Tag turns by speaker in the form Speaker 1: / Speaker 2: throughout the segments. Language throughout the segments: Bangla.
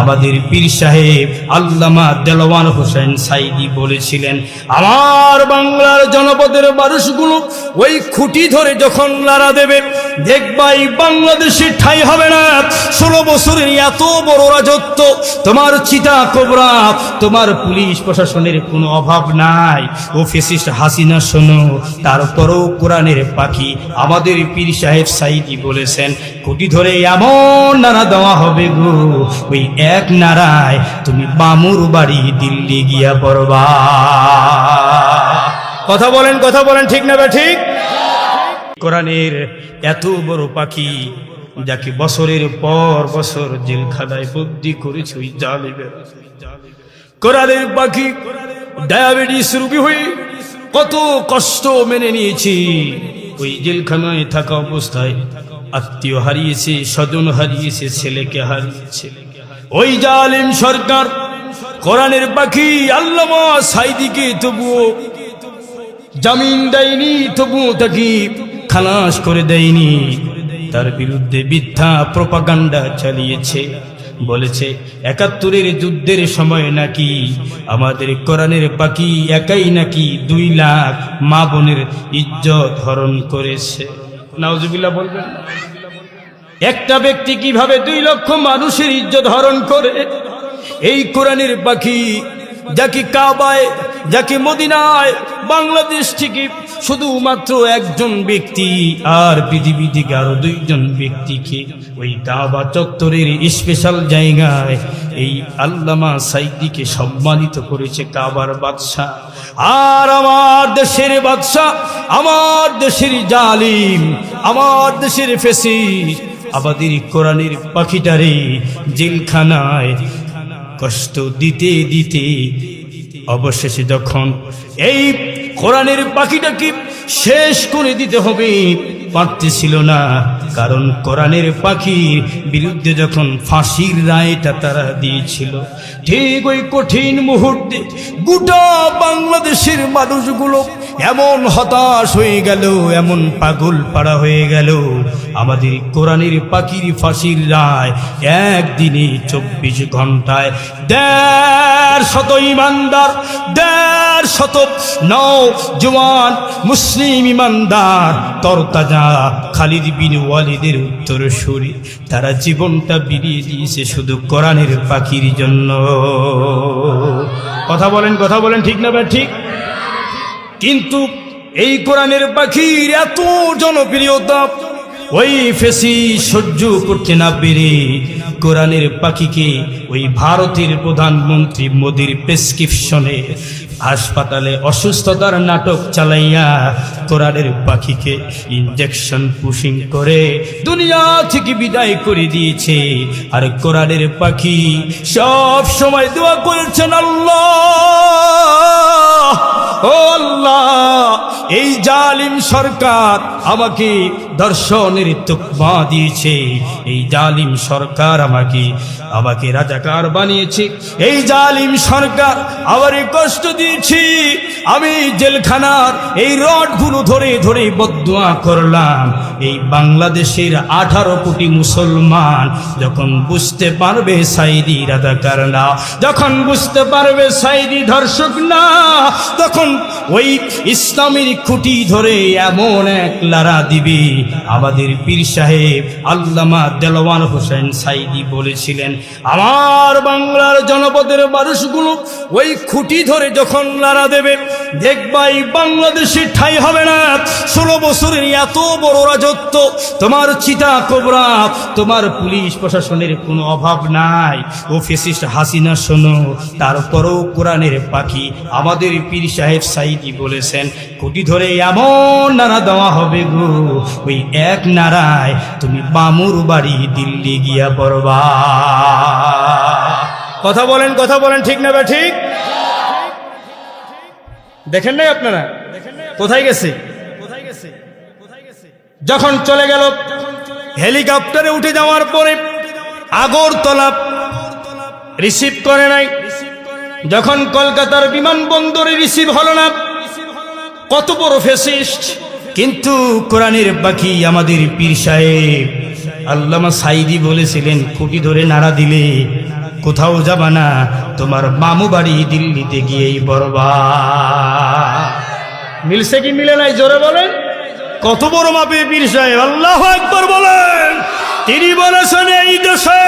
Speaker 1: আমাদের পীর সাহেব আল্লামা দেলওয়ান হোসেন সাইদি বলেছিলেন, আমার বাংলার জনপদের মানুষগুলো ওই খুঁটি ধরে যখন লারা দেবে দেখবাই বাংলাদেশে ঠাই হবে না। ষোলো বছরের এত বড় রাজত্ব, তোমার চিতা কোবরা, তোমার পুলিশ প্রশাসনের কোনো অভাব নাই। ও ফেসিস্ট হাসিনা, শোনো, তারপরও কোরআনের পাখি আমাদের পীর সাহেব সাইদি বলেছেন খুঁটি ধরে এমন নাড়া দেওয়া হবে গো। ওই এক নাড়ায় তুমি বামুর বাড়ি দিল্লি গিয়া পড়বা। কথা বলেন কথা বলেন, ঠিক না বে ঠিক? কোরআনের এত বড় পাখি যাকে বছরের পর বছর জেলখানায় বন্দি করেছে, ওই জালিমের। কোরআনের পাখি ডায়াবেটিস রুগী হয়ে কত কষ্ট মেনে নিয়েছি, ওই জেলখানায় থাকা অবস্থায়। আত্মীয় হারিয়েছে, স্বজন হারিয়েছে, ছেলেকে হারিয়েছে। ওই জালিম সরকার কোরআনের পাখি আল্লামা সাইদিকে তবুও জামিন দেয়নি, তবুও তাকে খালাস করে দেয়নি। তার বিরুদ্ধে মিথ্যা প্রপাগান্ডা চালিয়েছে, বলেছে, একাত্তরের যুদ্ধের সময় নাকি আমাদের কোরআনের পাখি একাই নাকি দুই লাখ মা বোনের ইজ্জত হরণ করেছে। নাউজুবিল্লাহ বলবেন। একটা ব্যক্তি কীভাবে দুই লক্ষ মানুষের ইজ্জত হরণ করে? এই কোরআনের পাখি যাকে কাবায়, যাকে মদিনায়, বাংলাদেশ থেকে শুধুমাত্র একজন ব্যক্তি আর পৃথিবী থেকে আরও দুইজন ব্যক্তিকে ওই কাবা চত্বরের স্পেশাল জায়গায় এই আল্লামা সাইদিকে সম্মানিত করেছে কাবার বাদশাহ। আর আমার দেশের বাদশাহ, আমার দেশের জালিম, আমার দেশের ফেসিস আমাদের কোরআনের পাখিটারে জেলখানায় কষ্ট দিতে দিতে অবশেষে যখন এই কোরআনের পাখিটাকে শেষ করে দিতে হবে, পারতেছিল না। কারণ কোরআনের পাখির বিরুদ্ধে যখন ফাঁসির রায়টা তারা দিয়েছিল, ঠিক ওই কঠিন মুহূর্তে গোটা বাংলাদেশের মানুষগুলো এমন হতাশ হয়ে গেল, এমন পাগল পাড়া হয়ে গেল আমাদের কোরআনের পাখির ফাঁসির রায় একদিনে চব্বিশ ঘন্টায়। দেড় শত ইমানদার দেড় শত নৌ জওয়ান মুসলিম ইমানদার, তরতাজা খালিদ বিন ওয়ালিদের উত্তর সুরে তারা জীবনটা বিলিয়ে দিয়েছে শুধু কোরআনের পাখির জন্য। কথা বলেন কথা বলেন, ঠিক না ভাই, ঠিক? কিন্তু এই কোরআনের পাখির এত জনপ্রিয়তা ওই ফেসি সহ্য করতে না পেরে কোরআনের পাখিকে ওই ভারতের প্রধানমন্ত্রী মোদির প্রেসক্রিপশনে হাসপাতালে অসুস্থতার নাটক চালাইয়া কোরআনের পাখিকে ইঞ্জেকশন পুশিং করে দুনিয়া থেকে বিদায় করে দিয়েছে। আর কোরআনের পাখি সব সময় দোয়া করেছেন আল্লাহ। এই জালিম সরকার আমাকে দর্শনের তুকমা দিয়েছে। এই জালিম সরকার আমাকে আমাকে রাজাকার বানিয়েছে। এই জালিম সরকার আমারে কষ্ট দিয়েছি। আমি জেলখানার এই রডগুলো ধরে ধরে বদুয়া করলাম। এই বাংলাদেশের আঠারো কোটি মুসলমান যখন বুঝতে পারবে সাইদি রাজাকার না, যখন বুঝতে পারবে সাইদি ধর্ষক না, তখন ওই ইসলামের খুঁটি ধরে এমন এক লারা দিবে। আমাদের পীর সাহেব আল্লামা দেলওয়ান হোসেন সাইদি বলেছিলেন, আমার বাংলার জনপদের মানুষগুলো ওই খুঁটি ধরে যখন লারা দেবে দেখবাই বাংলাদেশে ঠাই হবে না। ষোলো বছরের এত বড় রাজত্ব, তোমার চিতা কোবরা, তোমার পুলিশ প্রশাসনের কোনো অভাব নাই। ও ফেসিস্ট হাসিনা, শোনো, তারপরও কোরআনের পাখি আমাদের পীর সাহেব সাইদি বলেছেন, খুঁটি ধরে এমন নাড়া দেওয়া হবে গো, ওই এক নাড়ায় তুমি বামুর বাড়ি দিল্লি গিয়া পড়বা। কথা বলেন কথা বলেন, ঠিক না ঠিক? দেখেন নাই আপনারা? কোথায় গেছে? যখন চলে গেল, হেলিকপ্টারে উঠে যাওয়ার পরে আগরতলা রিসিভ করে নাই। যখন কলকাতার বিমানবন্দরে রিসিভ হলো না, কত বড় ফেসিস্ট। কিন্তু কোরআনের বাকি আমাদের পীর সাহেব, আল্লামা সাইদি বলেছিলেন, খুঁটি ধরে নাড়া দিলে কোথাও যাবা না, তোমার মামু বাড়ি দিল্লিতে গিয়েই বরবা। মিলছে কি মিলে নাই? জোরে বলেন। কত বড় মাপে পীর সাহেব? আল্লাহ একবার বলেন। তিনি বলেছেন, এই দেশে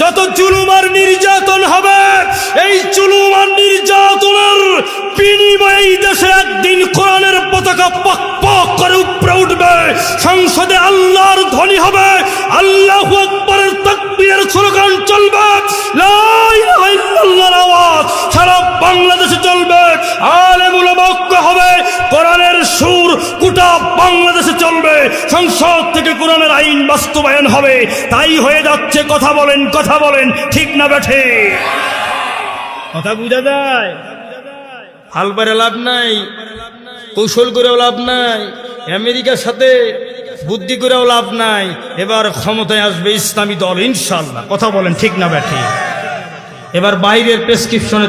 Speaker 1: যত চুলুমার নির্যাতন হবে, এই চুলুমার নির্যাতনের বিনিময়ে এই দেশে একদিন কোরআনের পতাকা পক পক করে উপরে উঠবে। সংসদে আল্লাহর ধ্বনি হবে। আল্লাহ আকবরের তাকবীরের স্লোগান চলবে। সংসদ থেকে কোরআনের আইন বাস্তবায়ন হবে। তাই হয়ে যাচ্ছে কথা বলেন কথা বলেন। ঠিক না বেঠে? কথা বুঝা যায়। হাল পারে লাভ নাই কৌশল করেও লাভ নাই আমেরিকার সাথে বুদ্ধি করেও লাভ নাই এবার ক্ষমতায় আসবে ইসলামী দল ইনশাল্লাহ কথা বলেন ঠিক না ব্যাঠি এবার বাইরের প্রেসক্রিপশনে